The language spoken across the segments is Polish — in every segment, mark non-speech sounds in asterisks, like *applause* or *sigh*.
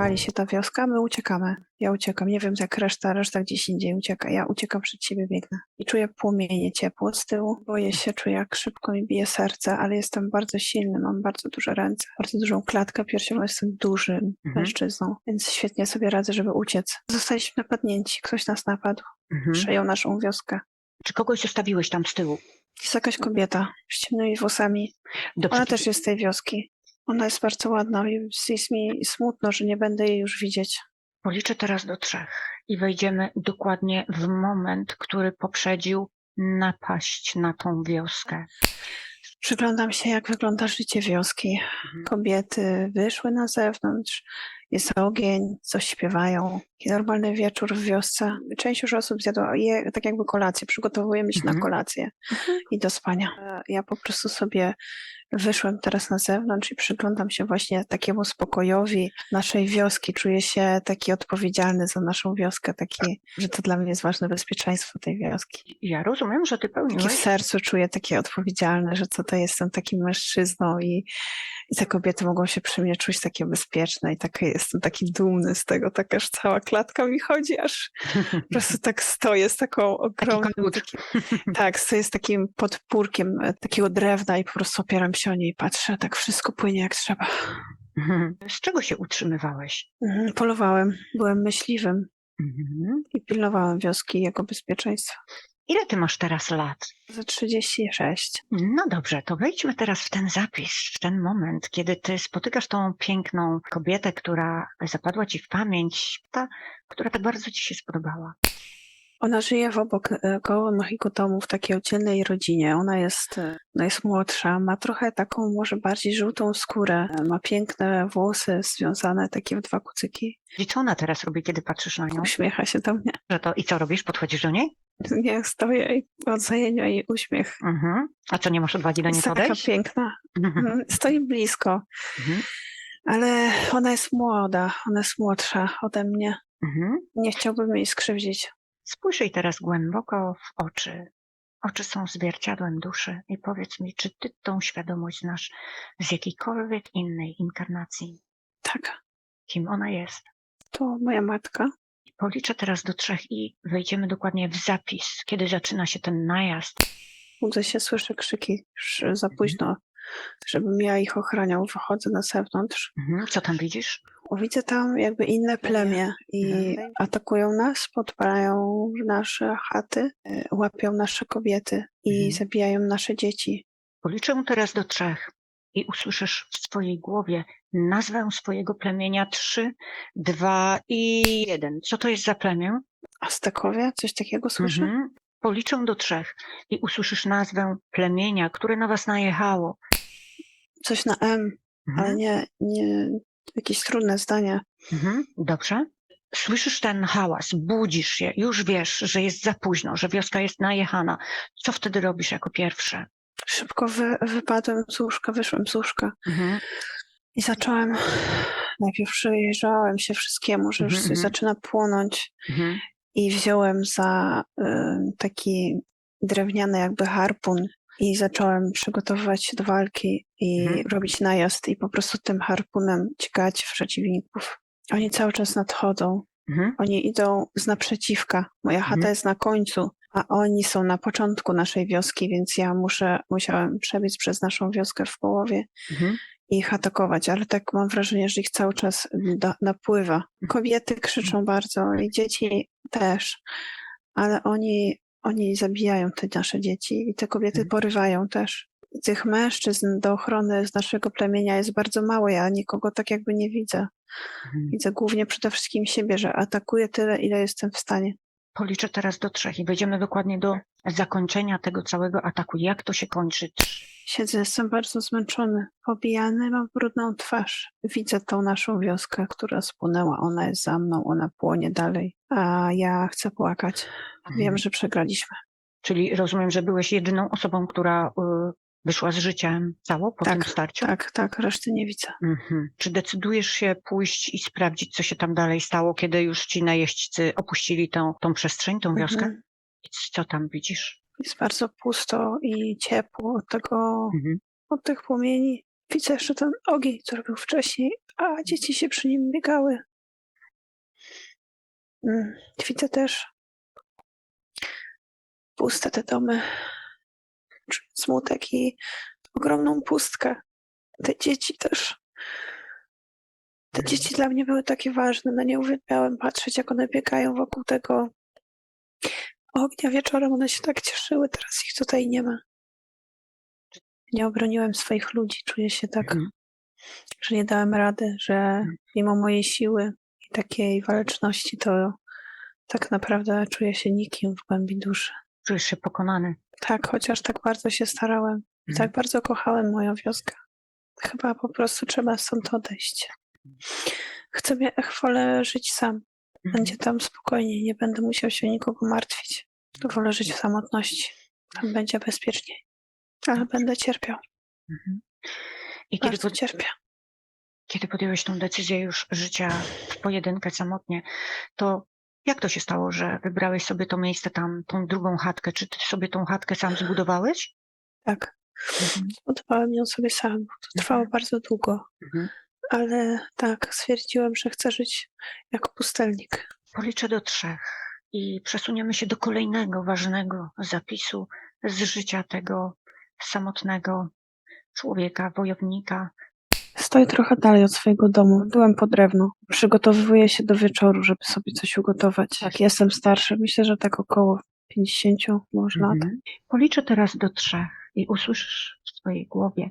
pali się ta wioska, my uciekamy. Ja uciekam. Nie wiem jak reszta, reszta gdzieś indziej ucieka. Ja uciekam przed siebie, biegnę. I czuję płomienie ciepło z tyłu. Boję się, czuję jak szybko mi bije serce, ale jestem bardzo silny, mam bardzo duże ręce, bardzo dużą klatkę piersiową, jestem dużym Mhm. mężczyzną, więc świetnie sobie radzę, żeby uciec. Zostaliśmy napadnięci, ktoś nas napadł, Mhm. przejął naszą wioskę. Czy kogoś zostawiłeś tam z tyłu? Jest jakaś kobieta z ciemnymi włosami. Dobrze. Ona też jest z tej wioski. Ona jest bardzo ładna i jest mi smutno, że nie będę jej już widzieć. Policzę teraz do trzech i wejdziemy dokładnie w moment, który poprzedził napaść na tą wioskę. Przyglądam się, jak wygląda życie wioski. Mhm. Kobiety wyszły na zewnątrz, jest ogień, coś śpiewają. Taki normalny wieczór w wiosce. Część już osób zjadła je, tak jakby kolację, przygotowujemy się Mhm. na kolację i do spania. E, Ja po prostu sobie wyszłem teraz na zewnątrz i przyglądam się właśnie takiemu spokojowi naszej wioski. Czuję się taki odpowiedzialny za naszą wioskę, taki, że to dla mnie jest ważne bezpieczeństwo tej wioski. Ja rozumiem, że ty Takie w pełniłeś. sercu czuję takie odpowiedzialne, że co to jestem takim mężczyzną i, i te kobiety mogą się przy mnie czuć takie bezpieczne i takie, jestem taki dumny z tego, tak aż cała klatka mi chodzi, aż po *laughs* prostu tak stoję z taką ogromną, takim, *laughs* tak, stoję z takim podpórkiem e, takiego drewna i po prostu opieram się o nie i patrzę, tak wszystko płynie jak trzeba. Z czego się utrzymywałeś? Mhm, Polowałem, byłem myśliwym Mhm. i pilnowałem wioski i jego bezpieczeństwa. Ile ty masz teraz lat? Za 36. No dobrze, to wejdźmy teraz w ten zapis, w ten moment, kiedy ty spotykasz tą piękną kobietę, która zapadła ci w pamięć, ta, która tak bardzo ci się spodobała. Ona żyje w obok e, koło Mohiku Tomu w takiej oddzielnej rodzinie. Ona jest, e, ona jest młodsza, ma trochę taką może bardziej żółtą skórę, e, ma piękne włosy związane takie w dwa kucyki. I co ona teraz robi, kiedy patrzysz na nią? Uśmiecha się do mnie. Że to, I co robisz? Podchodzisz do niej? Ja stoję i oceniam jej uśmiech. Mhm. A co, nie masz odwagi do niej Jest taka podejść? piękna. Mhm. Mm, Stoi blisko, Mhm. ale ona jest młoda, ona jest młodsza ode mnie. Mhm. Nie chciałbym jej skrzywdzić. Spójrz jej teraz głęboko w oczy. Oczy są zwierciadłem duszy i powiedz mi, czy ty tą świadomość znasz z jakiejkolwiek innej inkarnacji? Tak, Kim ona jest? to moja matka. Policzę teraz do trzech i wejdziemy dokładnie w zapis, kiedy zaczyna się ten najazd. Budzę się, słyszę krzyki już za późno, żebym ja ich ochraniał. Wychodzę na zewnątrz. Mhm. Co tam widzisz? Widzę tam jakby inne plemię i Mhm. atakują nas, podpalają nasze chaty, y, łapią nasze kobiety i Mhm. zabijają nasze dzieci. Policzę teraz do trzech i usłyszysz w swojej głowie nazwę swojego plemienia. Trzy, dwa i jeden. Co to jest za plemię? Aztekowie? Coś takiego słyszę? Mhm. Policzę do trzech i usłyszysz nazwę plemienia, które na was najechało. Coś na M, ale Mhm. nie, nie jakieś trudne zdania. Mhm. Dobrze. Słyszysz ten hałas, budzisz się, już wiesz, że jest za późno, że wioska jest najechana. Co wtedy robisz jako pierwsze? Szybko wy, wypadłem z łóżka, wyszłem z łóżka Mhm. i zacząłem. Najpierw przyjrzałem się wszystkiemu, że już Mhm, mhm. zaczyna płonąć. Mhm. i wziąłem za y, taki drewniany jakby harpun i zacząłem przygotowywać się do walki i Mhm. robić najazd i po prostu tym harpunem dźgać w przeciwników. Oni cały czas nadchodzą. Mhm. Oni idą z naprzeciwka. Moja chata Mhm. jest na końcu, a oni są na początku naszej wioski, więc ja muszę, musiałem przebiec przez naszą wioskę w połowie Mhm. i ich atakować, ale tak mam wrażenie, że ich cały czas napływa. Kobiety krzyczą bardzo i dzieci też, ale oni, oni zabijają te nasze dzieci i te kobiety Mhm. porywają też. Tych mężczyzn do ochrony z naszego plemienia jest bardzo mało, ja nikogo tak jakby nie widzę. Mhm. Widzę głównie przede wszystkim siebie, że atakuję tyle, ile jestem w stanie. Policzę teraz do trzech i wejdziemy dokładnie do zakończenia tego całego ataku. Jak to się kończy? Siedzę, jestem bardzo zmęczony, pobijany, mam brudną twarz. Widzę tą naszą wioskę, która spłonęła. Ona jest za mną, ona płonie dalej, a ja chcę płakać. Wiem, Mhm. że przegraliśmy. Czyli rozumiem, że byłeś jedyną osobą, która y, wyszła z życiem cało po Tak, tym starciu? Tak, tak, reszty nie widzę. Mhm. Czy decydujesz się pójść i sprawdzić, co się tam dalej stało, kiedy już ci najeźdźcy opuścili tą, tą przestrzeń, tą wioskę? Mhm. I Co tam widzisz? Jest bardzo pusto i ciepło od tego, Mhm. od tych płomieni. Widzę jeszcze ten ogień, który był wcześniej, a dzieci się przy nim biegały. Mm, Widzę też puste te domy. Smutek i ogromną pustkę. Te dzieci też. Te dzieci dla mnie były takie ważne. Na nie uwielbiałem patrzeć, jak one biegają wokół tego ognia wieczorem. One się tak cieszyły. Teraz ich tutaj nie ma. Nie obroniłem swoich ludzi. Czuję się tak, Mhm. że nie dałem rady, że mimo mojej siły i takiej waleczności, to tak naprawdę czuję się nikim w głębi duszy. Czujesz się pokonany. Tak, chociaż tak bardzo się starałem Mhm. tak bardzo kochałem moją wioskę. Chyba po prostu trzeba stąd odejść. Chcę, wolę żyć sam. Mhm. Będzie tam spokojniej, nie będę musiał się nikogo martwić. Wolę żyć w samotności. Tam będzie bezpieczniej. Ale będę cierpiał. Mhm. I kiedy, pod, cierpię. kiedy podjąłeś tą decyzję już życia w pojedynkę samotnie, to jak to się stało, że wybrałeś sobie to miejsce tam, tą drugą chatkę? Czy ty sobie tą chatkę sam zbudowałeś? Tak. Mhm. Zbudowałem ją sobie sam. To trwało bardzo długo. Mhm. Ale tak, stwierdziłem, że chcę żyć jako pustelnik. Policzę do trzech i przesuniemy się do kolejnego ważnego zapisu z życia tego samotnego człowieka, wojownika. Stoję trochę dalej od swojego domu. Byłem po drewno. Przygotowuję się do wieczoru, żeby sobie coś ugotować. Tak, jestem starszy. Myślę, że tak około 50 może lat. Mhm. Policzę teraz do trzech i usłyszysz w swojej głowie,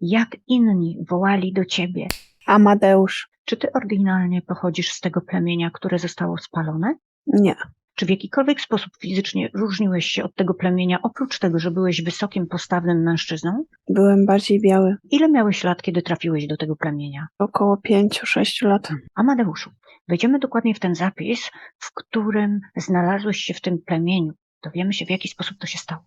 jak inni wołali do ciebie. Amadeusz. Czy ty oryginalnie pochodzisz z tego plemienia, które zostało spalone? Nie. Czy w jakikolwiek sposób fizycznie różniłeś się od tego plemienia, oprócz tego, że byłeś wysokim, postawnym mężczyzną? Byłem bardziej biały. Ile miałeś lat, kiedy trafiłeś do tego plemienia? Około 5-6 lat. Amadeuszu, wejdziemy dokładnie w ten zapis, w którym znalazłeś się w tym plemieniu. Dowiemy się, w jaki sposób to się stało.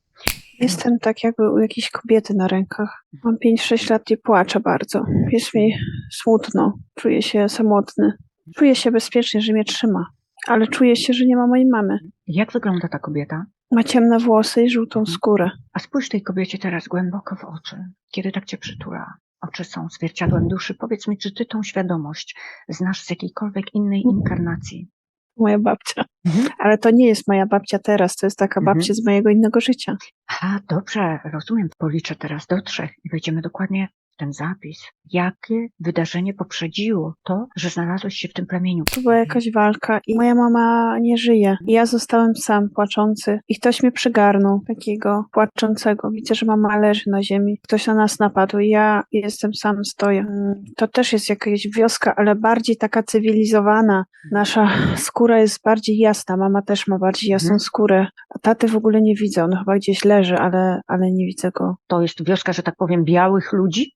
Jestem tak jakby u jakiejś kobiety na rękach. Mam 5-6 lat i płaczę bardzo. Jest mi smutno. Czuję się samotny. Czuję się bezpiecznie, że mnie trzyma. Ale czuję się, że nie ma mojej mamy. Jak wygląda ta kobieta? Ma ciemne włosy i żółtą skórę. A spójrz tej kobiecie teraz głęboko w oczy, kiedy tak cię przytula. Oczy są zwierciadłem duszy. Powiedz mi, czy ty tą świadomość znasz z jakiejkolwiek innej inkarnacji? Moja babcia. Mhm. Ale to nie jest moja babcia teraz, to jest taka Mhm. babcia z mojego innego życia. A, dobrze, rozumiem. Policzę teraz do trzech i wejdziemy dokładnie ten zapis. Jakie wydarzenie poprzedziło to, że znalazłeś się w tym plemieniu? To była jakaś walka i moja mama nie żyje. I ja zostałem sam, płaczący. I ktoś mnie przygarnął, takiego płaczącego. Widzę, że mama leży na ziemi. Ktoś na nas napadł i ja jestem sam, stoję. Mm, To też jest jakaś wioska, ale bardziej taka cywilizowana. Nasza skóra jest bardziej jasna. Mama też ma bardziej jasną Mhm. skórę. A taty w ogóle nie widzę. On chyba gdzieś leży, ale, ale nie widzę go. To jest wioska, że tak powiem, białych ludzi?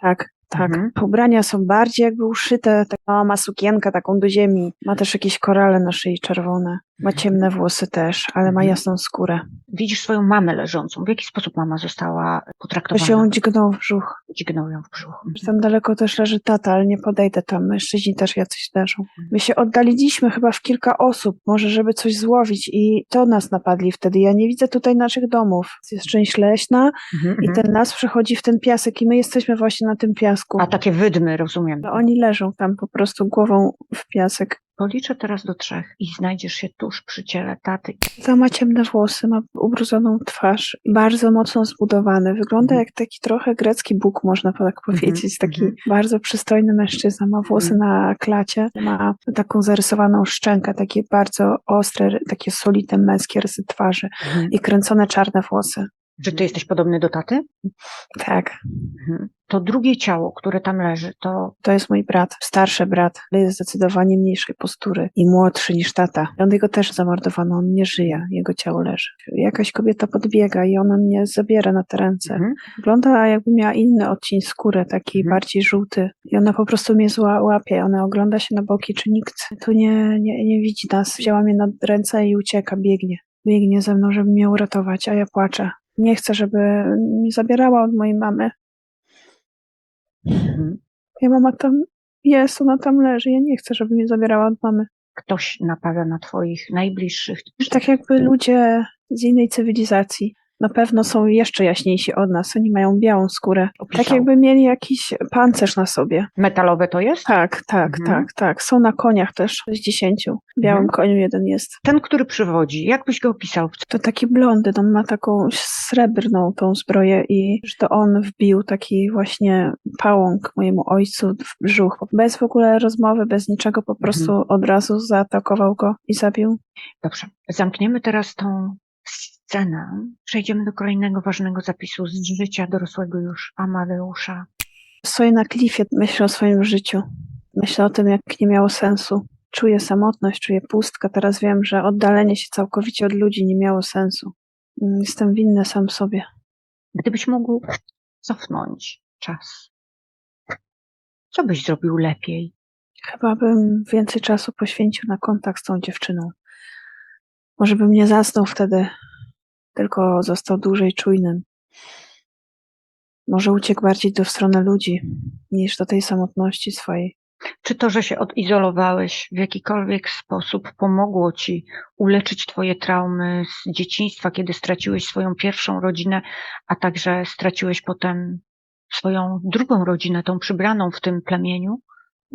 Tak, tak. Mhm. Ubrania są bardziej jakby uszyte. Tak, mama ma sukienkę taką do ziemi. Ma też jakieś korale na szyi czerwone. Ma ciemne włosy też, ale ma Mhm. jasną skórę. Widzisz swoją mamę leżącą. W jaki sposób mama została To potraktowana? się ją dźgnął w brzuch. Dźgnął ją w brzuch. Tam daleko też leży tata, ale nie podejdę tam. Mężczyźni też jacyś leżą. My się oddaliliśmy chyba w kilka osób, może żeby coś złowić i to nas napadli wtedy. Ja nie widzę tutaj naszych domów. Jest część leśna Mhm, i mhm. ten las przechodzi w ten piasek i my jesteśmy właśnie na tym piasku. A takie wydmy, rozumiem. No, oni leżą tam po prostu głową w piasek. Policzę teraz do trzech i znajdziesz się tuż przy ciele taty. Ta ma ciemne włosy, ma ubrudzoną twarz, bardzo mocno zbudowany. Wygląda Mhm. jak taki trochę grecki Bóg, można tak powiedzieć. Taki mhm. bardzo przystojny mężczyzna. Ma włosy Mhm. na klacie, ma taką zarysowaną szczękę, takie bardzo ostre, takie solidne męskie rysy twarzy i kręcone czarne włosy. Czy ty jesteś podobny do taty? Tak, Mhm. To drugie ciało, które tam leży, to to jest mój brat, starszy brat, ale jest zdecydowanie mniejszej postury i młodszy niż tata. On jego też zamordowano, on nie żyje, jego ciało leży. Jakaś kobieta podbiega i ona mnie zabiera na te ręce. Mhm. Wygląda jakby miała inny odcień skóry, taki Mhm. bardziej żółty. I ona po prostu mnie zła, łapie. Ona ogląda się na boki, czy nikt tu nie, nie, nie widzi nas. Wzięła mnie na ręce i ucieka, biegnie. Biegnie ze mną, żeby mnie uratować, a ja płaczę. Nie chcę, żeby mnie zabierała od mojej mamy. Mhm. Moja mama tam jest, ona tam leży. Ja nie chcę, żeby mnie zabierała od mamy. ktoś napada na twoich najbliższych. Tak jakby ludzie z innej cywilizacji Na pewno są jeszcze jaśniejsi od nas. Oni mają białą skórę. Tak jakby mieli jakiś pancerz na sobie. Metalowe to jest? Tak, tak, Mhm. tak, tak. Są na koniach też. Z dziesięciu. Białym Mhm. koniu jeden jest. Ten, który przywodzi, jak byś go opisał? To taki blondyn, on ma taką srebrną tą zbroję i że to on wbił taki właśnie pałąk mojemu ojcu w brzuch. Bez w ogóle rozmowy, bez niczego, po prostu od razu zaatakował go i zabił. Dobrze. Zamkniemy teraz tą scenę. Przejdziemy do kolejnego ważnego zapisu z życia dorosłego już Amadeusza. Stoję na klifie, myślę o swoim życiu. Myślę o tym, jak nie miało sensu. Czuję samotność, czuję pustkę. Teraz wiem, że oddalenie się całkowicie od ludzi nie miało sensu. Mm, Jestem winny sam sobie. Gdybyś mógł cofnąć czas, co byś zrobił lepiej? Chyba bym więcej czasu poświęcił na kontakt z tą dziewczyną. Może bym nie zasnął wtedy, tylko został dłużej czujnym. Może uciekł bardziej do strony ludzi niż do tej samotności swojej. Czy to, że się odizolowałeś w jakikolwiek sposób pomogło ci uleczyć twoje traumy z dzieciństwa, kiedy straciłeś swoją pierwszą rodzinę, a także straciłeś potem swoją drugą rodzinę, tą przybraną w tym plemieniu?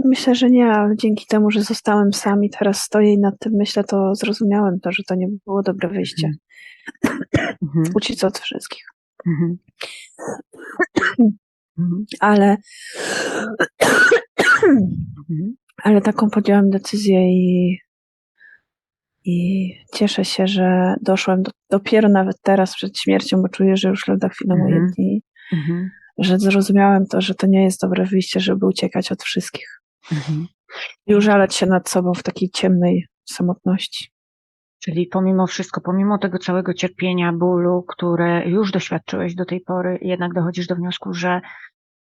Myślę, że nie, ale dzięki temu, że zostałem sam i teraz stoję i nad tym myślę, to zrozumiałem to, że to nie było dobre wyjście. Mhm. Uciec od wszystkich. Mhm. Mhm. Ale, Mhm. ale taką podjąłem decyzję i, i cieszę się, że doszłem do, dopiero nawet teraz przed śmiercią, bo czuję, że już lada chwilę moje Mhm. dni, że zrozumiałem to, że to nie jest dobre wyjście, żeby uciekać od wszystkich i użalać się nad sobą w takiej ciemnej samotności. Czyli pomimo wszystko, pomimo tego całego cierpienia, bólu, które już doświadczyłeś do tej pory, jednak dochodzisz do wniosku, że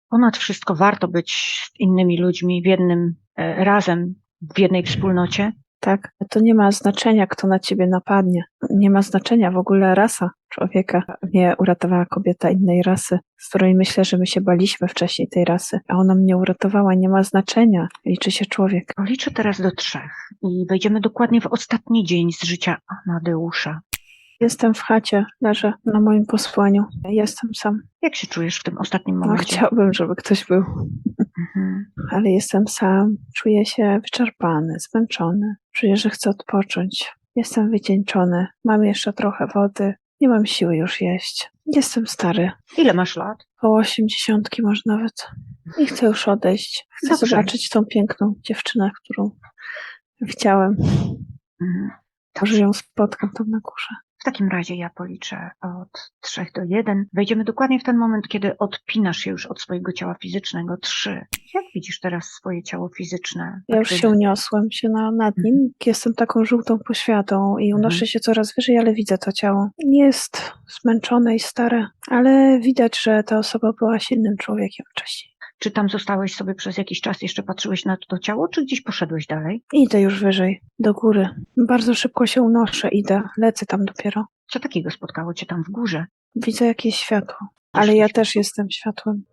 ponad wszystko warto być z innymi ludźmi w jednym, e, razem, w jednej wspólnocie. Tak? To nie ma znaczenia, kto na ciebie napadnie. Nie ma znaczenia w ogóle rasa człowieka. Mnie uratowała kobieta innej rasy, z której myślę, że my się baliśmy wcześniej tej rasy, a ona mnie uratowała. Nie ma znaczenia. Liczy się człowiek. Policzę teraz do trzech i wejdziemy dokładnie w ostatni dzień z życia Amadeusza. Jestem w chacie, leżę na moim posłaniu. Jestem sam. Jak się czujesz w tym ostatnim No, momencie? chciałbym, żeby ktoś był, Mhm. ale jestem sam. Czuję się wyczerpany, zmęczony. Czuję, że chcę odpocząć. Jestem wycieńczony. Mam jeszcze trochę wody. Nie mam siły już jeść. Jestem stary. Ile masz lat? Około osiemdziesiątki może nawet. I chcę już odejść. Chcę Dobrze. zobaczyć tą piękną dziewczynę, którą chciałem. Mhm. Może ją spotkam tam na górze. W takim razie ja policzę od 3 do 1. Wejdziemy dokładnie w ten moment, kiedy odpinasz się już od swojego ciała fizycznego. 3. Jak widzisz teraz swoje ciało fizyczne? Ja już się uniosłem się na, nad nim. Jestem taką żółtą poświatą i unoszę Mhm. się coraz wyżej, ale widzę to ciało. Nie jest zmęczone i stare, ale widać, że ta osoba była silnym człowiekiem wcześniej. Czy tam zostałeś sobie przez jakiś czas, jeszcze patrzyłeś na to ciało, czy gdzieś poszedłeś dalej? Idę już wyżej, do góry. Bardzo szybko się unoszę, idę, lecę tam dopiero. Co takiego spotkało cię tam w górze? Widzę jakieś światło, ale ja też jestem światłem.